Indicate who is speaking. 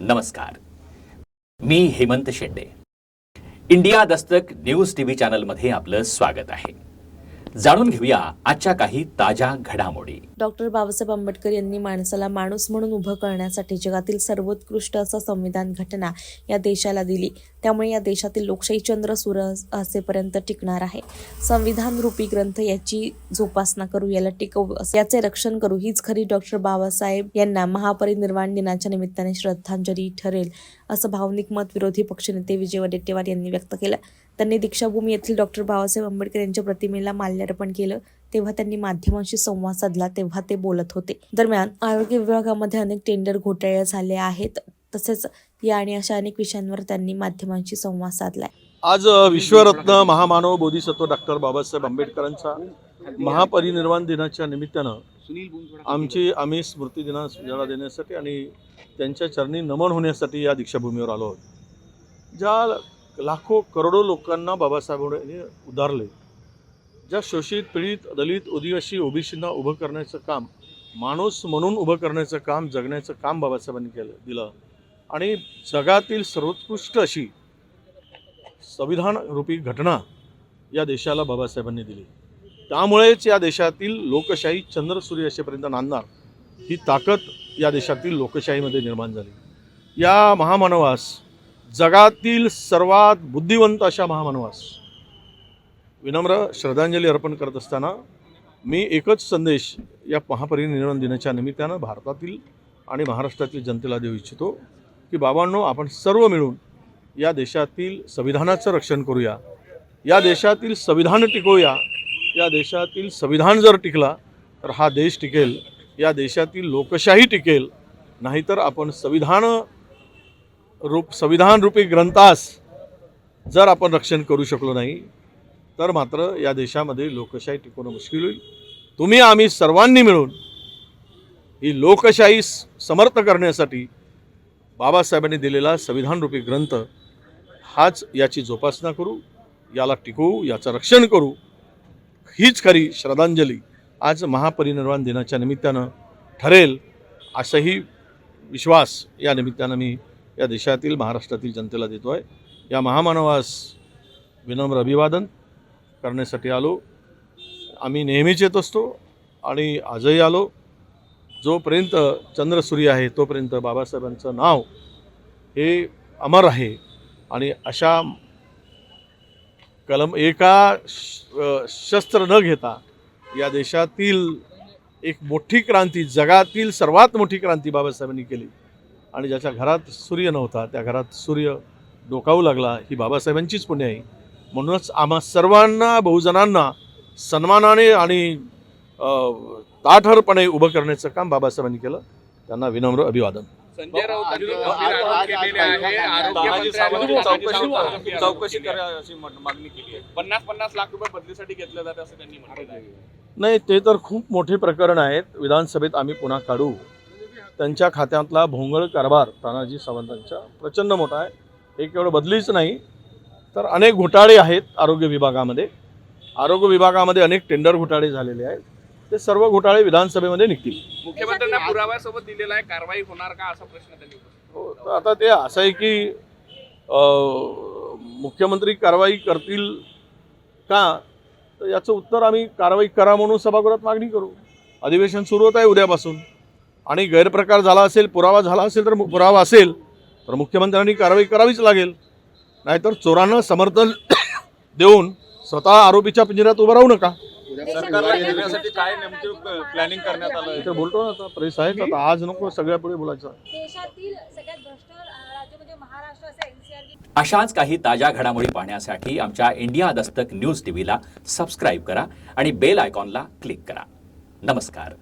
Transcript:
Speaker 1: नमस्कार. मी Hemant Shende. India Dastak news TV चॅनलमध्ये आपलं स्वागत आहे. जाणून घेऊया आजच्या काही ताज्या घडामोडी.
Speaker 2: डॉक्टर बाबासाहेब आंबेडकर यांनी माणसाला माणूस म्हणून उभं करण्यासाठी जगातील सर्वोत्कृष्ट असं संविधान घटना या देशाला दिली. त्यामुळे या देशातील लोकशाही चंद्र सूर असेपर्यंत टिकणार आहे. संविधान रूपी ग्रंथ याची जोपासना करू याला टिकवू याचे रक्षण करू हीच खरी डॉक्टर बाबासाहेब यांना महापरिनिर्वाण दिनाच्या निमित्ताने श्रद्धांजली ठरेल असं भावनिक मत विरोधी पक्षनेते विजय वडेट्टीवार यांनी व्यक्त केलं. त्यांनी दीक्षाभूमी येथील डॉक्टर बाबासाहेब आंबेडकर यांच्या प्रतिमेला माल्यार्पण केलं. तेव्हा त्यांनी माध्यमांशी संवाद साधला तेव्हा ते बोलत होते. दरम्यान आरोग्य विभागामध्ये अनेक टेंडर घोटाळे झाले आहेत. तसेच या आणि अशा अनेक विषयांवर त्यांनी माध्यमांशी संवाद साधलाय.
Speaker 3: आज विश्वरत्न महामानव बोधिसत्व डॉक्टर बाबासाहेब आंबेडकरांचा महापरिनिर्वाण दिनाच्या निमित्तानं आमची आम्ही स्मृती दिना ज्याला देण्यासाठी आणि त्यांच्या चरणी नमन होण्यासाठी या दीक्षाभूमीवर आलो आहोत. ज्या लाखो करोडो लोकांना बाबासाहेबांनी उदारले ज्या शोषित पीडित दलित ओदिवासी ओबीसींना उभं करण्याचं काम माणूस म्हणून उभं करण्याचं काम जगण्याचं काम बाबासाहेबांनी केलं दिलं. आणि जगातील सर्वोत्कृष्ट अशी संविधान रूपी घटना या देशाला बाबासाहेबांनी दिली. त्यामुळेच या देशातील लोकशाही चंद्रसूर्य असेपर्यंत नांदणार ही ताकद या देशातील लोकशाहीमध्ये निर्माण झाली. या महामानवास जगातील सर्वात बुद्धिवंत अशा महामानवास विनम्र श्रद्धांजली अर्पण करत असताना मी एकच संदेश या महापरिनिर्वाण दिनाच्या निमित्तानं भारतातील आणि महाराष्ट्रातील जनतेला देऊ इच्छितो की बाबांनो आपण सर्व मिळून या देशातील संविधानाचं रक्षण करूया. या देशातील संविधान टिकवूया. या देशातील संविधान जर टिकला तर हा देश टिकेल. या देशातील लोकशाही टिकेल. नाहीतर आपण संविधान रूप संविधान रूपी ग्रंथास जर आपण रक्षण करू शकलो नाही तर मात्र या देशामध्ये लोकशाही टिकवणं मुश्किल होईल. तुम्ही आम्ही सर्वांनी मिळून ही लोकशाही समर्थ करण्यासाठी बाबासाहेबांनी दिलेला संविधानरूपी ग्रंथ हाच याची जोपासना करू याला टिकवू याचं रक्षण करू. हीच खरी श्रद्धांजली आज महापरिनिर्वाण दिनाच्या निमित्तानं ठरेल असाही विश्वास या निमित्तानं मी या देशातील महाराष्ट्रातील जनतेला देतो आहे या महामानवास विनम्र अभिवादन. करण्यासाठी आलो. आम्ही नेहमीच येत असतो आणि आजही आलो. जोपर्यंत चंद्रसूर्य आहे तोपर्यंत बाबासाहेबांचं नाव हे अमर आहे. आणि अशा कलम एका श- शस्त्र न घेता या देशातील एक मोठी क्रांती जगातील सर्वात मोठी क्रांती बाबासाहेबांनी केली. आणि ज्याच्या घरात सूर्य नव्हता त्या घरात सूर्य डोकावू लागला ही बाबासाहेबांचीच पुण्य आहे. म्हणूनच आम्हा सर्वांना बहुजनांना सन्मानाने आणि ताठरपणे उभं करण्याचं काम बाबासाहेबांनी केलं. त्यांना विनम्र अभिवादन.
Speaker 4: संजय
Speaker 5: चौकशी-. करा अशी मागणी केली आहे.
Speaker 4: पन्नास पन्नास लाख रुपये बदलीसाठी घेतलं जातं असं त्यांनी म्हटलं
Speaker 3: नाही ते तर खूप मोठे प्रकरण आहेत. विधानसभेत आम्ही पुन्हा काढू. त्यांच्या खात्यातला भोंगळ कारभार तानाजी सावंतांचा प्रचंड मोठा आहे. एक एवढं बदलीच नाही. तर अनेक घोटाळे आहेत आरोग्य विभागामध्ये. आरोग्य विभागामध्ये अनेक टेंडर घोटाळे झालेले आहेत. ते सर्व घोटाळे विधानसभेमध्ये निघतील.
Speaker 4: मुख्यमंत्र्यांना पुराव्यासोबत दिलेला आहे कारवाई होणार का असा प्रश्न त्यांनी
Speaker 3: हो, तर आता ते असं आहे की मुख्यमंत्री कारवाई करतील का? तर याचं उत्तर आम्ही कारवाई करा म्हणून सभागृहात मागणी करू. अधिवेशन सुरू होत आहे उद्यापासून. आणि गैरप्रकार झाला असेल पुरावा झाला असेल तर पुरावा असेल तर मुख्यमंत्र्यांनी कारवाई करावीच लागेल. नाहीतर चोरांना समर्थन देऊन स्वतः आरोपीच्या पिंजऱ्यात उभं राहू नका.
Speaker 5: प्लॅनिंग करण्यात आलं
Speaker 3: इथे बोलतो ना आता प्रेस आहेच आता आज नको सगळ्या पुढे बोलायचं.
Speaker 6: देशातील सगळ्यात भ्रष्ट अं, राज्य म्हणजे
Speaker 1: अशाच काही ताज्या घडामोडी पाहण्यासाठी आमच्या इंडिया दस्तक न्यूज टीव्हीला सबस्क्राईब करा आणि बेल आयकॉनला क्लिक करा. नमस्कार.